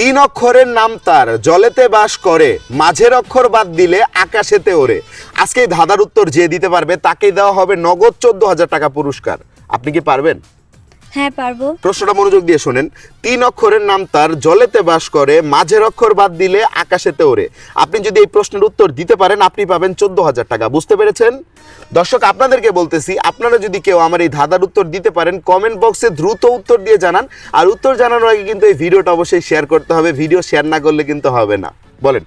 তিন অক্ষরের নাম তার, জলেতে বাস করে, মাঝের অক্ষর বাদ দিলে আকাশেতে ওরে আজকে ধাঁধার উত্তর যে দিতে পারবে তাকেই দেওয়া হবে নগদ চোদ্দ হাজার টাকা পুরস্কার। আপনি কি পারবেন? হ্যাঁ পারব। প্রশ্নটা মনোযোগ দিয়ে শোনেন। তিন অক্ষরের নাম তার জলেতে বাস করে মাঝের অক্ষর বাদ দিলে আকাশেতে ওড়ে। আপনি যদি এই প্রশ্নের উত্তর দিতে পারেন আপনি পাবেন চোদ্দ হাজার টাকা। বুঝতে পেরেছেন? দর্শক আপনাদেরকে বলতেছি আপনারা যদি কেউ আমার এই ধাঁধার উত্তর দিতে পারেন কমেন্ট বক্সে দ্রুত উত্তর দিয়ে জানান। আর উত্তর জানানোর আগে কিন্তু এই ভিডিওটা অবশ্যই শেয়ার করতে হবে। ভিডিও শেয়ার না করলে কিন্তু হবে না। বলেন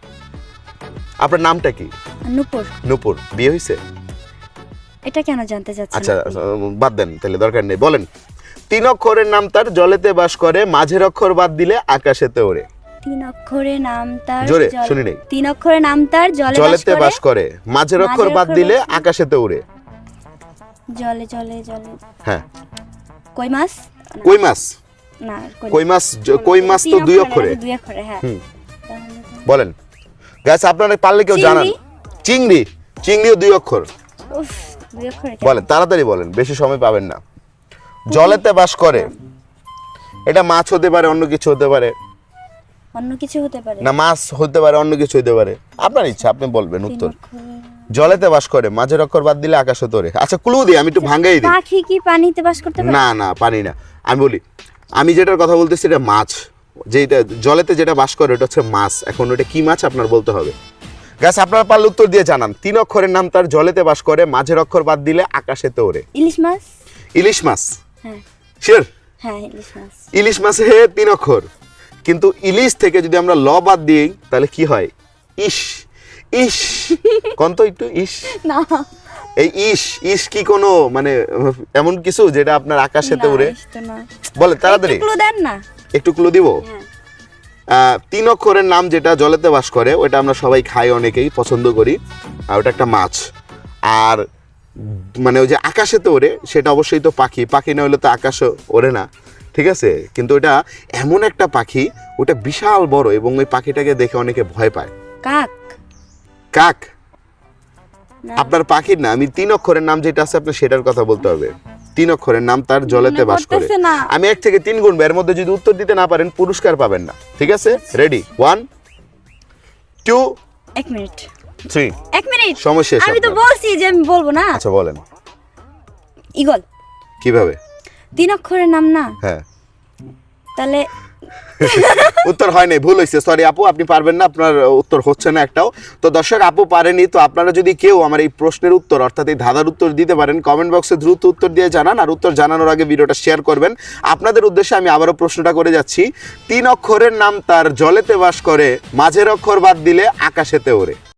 আপনার নামটা কি? নূপুর। নূপুর বিয়ে হয়েছে এটা কেন জানতে চাচ্ছেন আচ্ছা বাদ দেন তাহলে দরকার নেই। বলেন তিন অক্ষরের নাম তার জলেতে বাস করে মাঝের অক্ষর বাদ দিলে আকাশেতে ওড়ে। তিন অক্ষরে নাম তার জোরে, শুনি নাই। তিন অক্ষরে নাম তার জলে জলেতে বাস করে মাঝের অক্ষর বাদ দিলে আকাশেতে উড়ে জলে জলে জলে। হ্যাঁ। কই মাছ? কই মাছ? না কই মাছ কই মাছ তো দুই অক্ষরে। দুই অক্ষরে হ্যাঁ। বলেন। গাছ আপনারা পারলে কেউ জানান। চিংড়ি? চিংড়ি চিংড়িও দুই অক্ষর। দুই অক্ষরে বলেন তাড়াতাড়ি বলেন বেশি সময় পাবেন না। জলেতে বাস করে। এটা মাছ হতে পারে অন্য কিছু হতে পারে। অন্য কিছু হতে পারে। না মাছ হতে পারে অন্য কিছু হতে পারে। আপনার ইচ্ছা আপনি বলবেন উত্তর। জলেতে বাস করে মাঝের অক্ষর বাদ দিলে আকাশে তোরে। আচ্ছা ক্লু দিই আমি একটু ভাঙ্গাই দিই। পাখি কি পানিতে বাস করতে পারে? না না পানি না। আমি বলি আমি যেটার কথা বলতেছি এটা মাছ। যেটা জলেতে যেটা বাস করে ওটা হচ্ছে মাছ। এখন ওটা কি মাছ আপনার বলতে হবে। গাছ আপনারা পারলে উত্তর দিয়ে জানান। তিন অক্ষরের নাম তার জলেতে বাস করে মাঝের অক্ষর বাদ দিলে আকাশেতে ওড়ে ইলিশ মাছ? ইলিশ মাছ। হ্যাঁ। শিওর? হ্যাঁ ইলিশ মাছ। ইলিশ মাছে তিন অক্ষর কিন্তু ইলিশ থেকে যদি আমরা ল বাদ দিই তাহলে কি হয়? ইস ইস। কোন তো একটু ইস? না। এই ইস ইস কি কোনো মানে এমন কিছু যেটা আপনার আকাশেতে উড়ে। বলে তাড়াতাড়ি। একটু clue দেন না। একটু ক্লু দিব? হ্যাঁ। তিন অক্ষরের নাম যেটা জলেতে বাস করে ওটা আমরা সবাই খাই অনেকেই পছন্দ করি। আর ওটা একটা মাছ। আর মানে ওই যে আকাশে তো ওড়ে সেটা অবশ্যই তো পাখি। পাখি না হলে তো আকাশে ওড়ে না ঠিক আছে? কিন্তু ওটা এমন একটা পাখি ওটা বিশাল বড় এবং ওই পাখিটাকে দেখে অনেকে ভয় পায়। কাক। কাক? আপনার পাখির না আমি তিন অক্ষরের নাম যেটা আছে আপনার সেটার কথা বলতে হবে। তিন অক্ষরের নাম তার জলেতে বাস করে। আমি এক থেকে তিন গুণ এর মধ্যে যদি উত্তর দিতে না পারেন পুরস্কার পাবেন না ঠিক আছে? রেডি ওয়ান টু এক মিনিট। থ্রি এক মিনিট। সময় শেষ আমি তো বলছি যে আমি বলব না। আচ্ছা বলেন। ইগল কীভাবে? তিন অক্ষরের নাম না? হ্যাঁ। তাহলে উত্তর হয় নাই ভুল হয়েছে। সরি আপু আপনি পারবেন না আপনার উত্তর হচ্ছে না একটাও। তো দর্শক আপু পারেনি তো আপনারা যদি কেউ আমার এই প্রশ্নের উত্তর অর্থাৎ এই ধাঁধার উত্তর দিতে পারেন কমেন্ট বক্সে দ্রুত উত্তর দিয়ে জানান আর উত্তর জানানোর আগে ভিডিওটা শেয়ার করবেন। আপনাদের উদ্দেশ্যে আমি আবারও প্রশ্নটা করে যাচ্ছি। তিন অক্ষরের নাম তার জলেতে বাস করে মাঝের অক্ষর বাদ দিলে আকাশেতে ওড়ে।